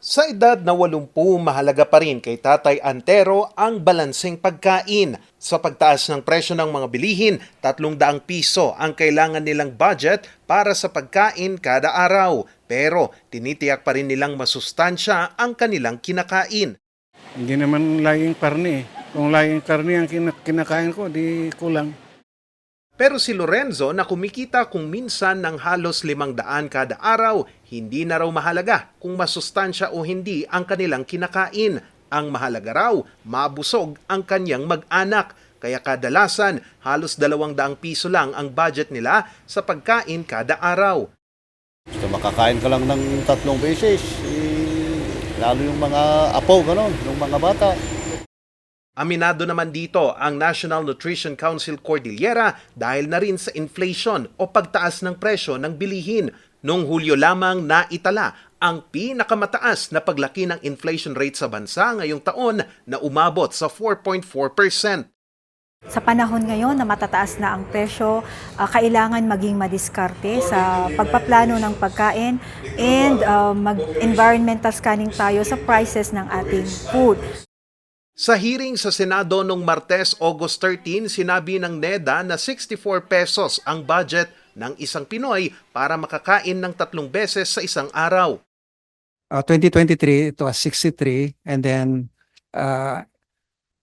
Sa edad na 80, mahalaga pa rin kay Tatay Antero ang balanseng pagkain. Sa pagtaas ng presyo ng mga bilihin, 300 piso ang kailangan nilang budget para sa pagkain kada araw. Pero tinitiyak pa rin nilang masustansya ang kanilang kinakain. Hindi naman laging karne eh. Kung laging karne ang kinak- kinakain ko, di kulang. Pero si Lorenzo na kumikita kung minsan ng halos 500 kada araw, hindi na raw mahalaga kung masustansya o hindi ang kanilang kinakain. Ang mahalaga raw, mabusog ang kanyang mag-anak. Kaya kadalasan, halos 200 piso lang ang budget nila sa pagkain kada araw. Gusto makakain ka lang ng tatlong beses. Eh, lalo yung mga apo, gano'n, yung mga bata. Aminado naman dito ang National Nutrition Council Cordillera dahil na rin sa inflation o pagtaas ng presyo ng bilihin. Noong Hulyo lamang na itala ang pinakamataas na paglaki ng inflation rate sa bansa ngayong taon na umabot sa 4.4%. Sa panahon ngayon na matataas na ang presyo, ah, kailangan maging madiskarte sa pagpaplano ng pagkain and ah, mag-environmental scanning tayo sa prices ng ating food. Sa hearing sa Senado noong Martes, August 13, sinabi ng NEDA na 64 pesos ang budget ng isang Pinoy para makakain ng tatlong beses sa isang araw. uh, 2023 it was 63 and then uh,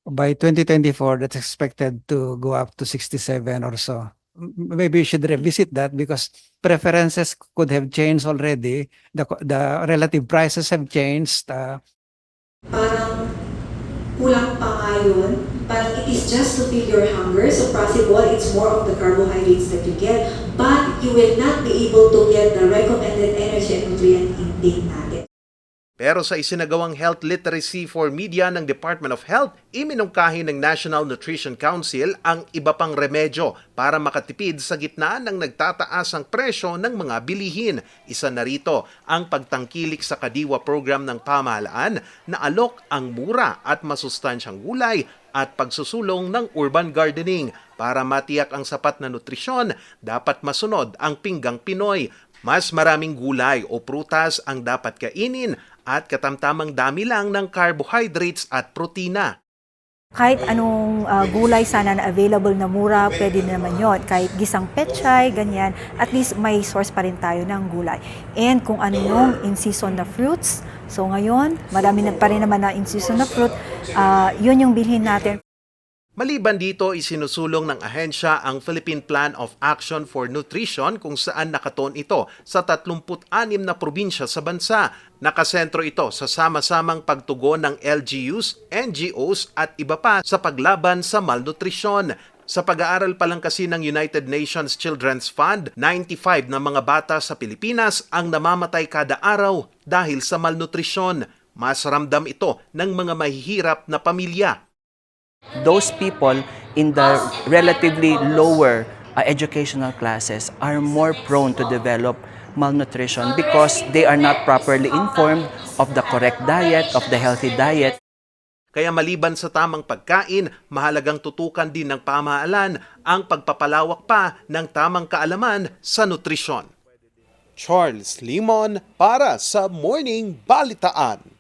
by 2024 that's expected to go up to 67 or so. Maybe you should revisit that because preferences could have changed already. The the relative prices have changed uh, parang kulang pa nga yun. Parang it is just to fill your hunger. So possible, it's more of the carbohydrates that you get. But you will not be able to get the recommended energy and nutrient intake natin. Pero sa isinagawang Health Literacy for Media ng Department of Health, iminungkahi ng National Nutrition Council ang iba pang remedyo para makatipid sa gitna ng nagtataas ang presyo ng mga bilihin. Isa na rito ang pagtangkilik sa Kadiwa program ng pamahalaan na alok ang mura at masustansyang gulay at pagsusulong ng urban gardening. Para matiyak ang sapat na nutrisyon, dapat masunod ang pinggang Pinoy. Mas maraming gulay o prutas ang dapat kainin at katamtamang dami lang ng carbohydrates at protina. Kahit anong ah, gulay sana na available na mura, pwede naman yon. Kahit gisang petchay, ganyan, at least may source pa rin tayo ng gulay. And kung ano yung in-season na fruits, so ngayon, marami na pa rin naman na in-season na fruit, ah, yun yung bilhin natin. Maliban dito, isinusulong ng ahensya ang Philippine Plan of Action for Nutrition kung saan nakatoon ito sa 36 na probinsya sa bansa. Nakasentro ito sa sama-samang pagtugon ng LGUs, NGOs at iba pa sa paglaban sa malnutrisyon. Sa pag-aaral pa lang kasi ng United Nations Children's Fund, 95 na mga bata sa Pilipinas ang namamatay kada araw dahil sa malnutrisyon. Mas ramdam ito ng mga mahihirap na pamilya. Those people in the relatively lower uh, educational classes are more prone to develop malnutrition because they are not properly informed of the correct diet, of the healthy diet. Kaya maliban sa tamang pagkain, mahalagang tutukan din ng pamahalaan ang pagpapalawak pa ng tamang kaalaman sa nutrisyon. Charles Limon para sa Morning Balitaan.